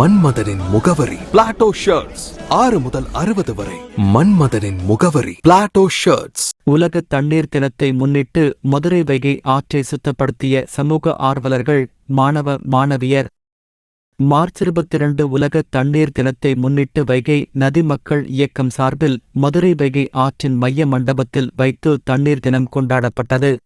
மன்மதனின் முகவரி. Plato shirts ஆறு முதல் அறுபது வரை. மன்மதனின் முகவரி. பிளாட்டோ ஷர்ட்ஸ் உலக தண்ணீர் தினத்தை முன்னிட்டு மதுரை வைகை ஆற்றை சுத்தப்படுத்திய சமூக ஆர்வலர்கள் மாணவ மாணவியர். மார்ச் இருபத்தி இரண்டு உலக தண்ணீர் தினத்தை முன்னிட்டு வைகை நதி மக்கள் இயக்கம் சார்பில் மதுரை வைகை ஆற்றின் மைய மண்டபத்தில் வைத்து தண்ணீர் தினம் கொண்டாடப்பட்டது.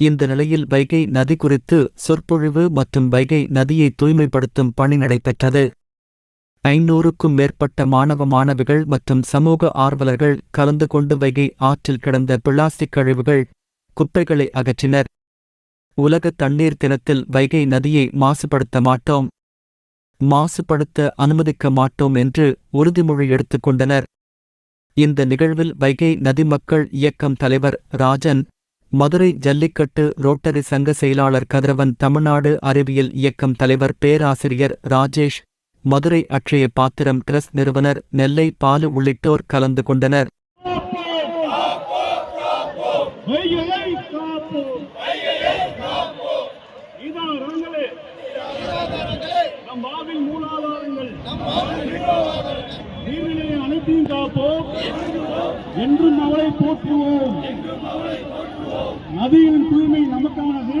இந்த நிலையில் வைகை நதி குறித்து சொற்பொழிவு மற்றும் வைகை நதியை தூய்மைப்படுத்தும் பணி நடைபெற்றது. ஐநூறுக்கும் மேற்பட்ட மாணவ மாணவிகள் மற்றும் சமூக ஆர்வலர்கள் கலந்து கொண்டு வைகை ஆற்றில் கிடந்த பிளாஸ்டிக் கழிவுகள் குப்பைகளை அகற்றினர். உலக தண்ணீர் தினத்தில் வைகை நதியை மாசுபடுத்த மாட்டோம். மாசுபடுத்த அனுமதிக்க மாட்டோம் என்று உறுதிமொழி எடுத்துக் கொண்டனர். இந்த நிகழ்வில் வைகை நதி மக்கள் இயக்கம் தலைவர் ராஜன் மதுரை ஜல்லிக்கட்டு ரோட்டரி சங்க செயலாளர் கதிரவன் தமிழ்நாடு அறிவியல் இயக்கம் தலைவர் பேராசிரியர் ராஜேஷ் மதுரை அட்சய பாத்திரம் டிரஸ்ட் நிறுவனர் நெல்லை பாலு உள்ளிட்டோர் கலந்து கொண்டனர். நீர்நிலை அனைத்தையும் காப்போம். என்றும் அவளை போற்றுவோம். நதியின் தூய்மை நமக்கானது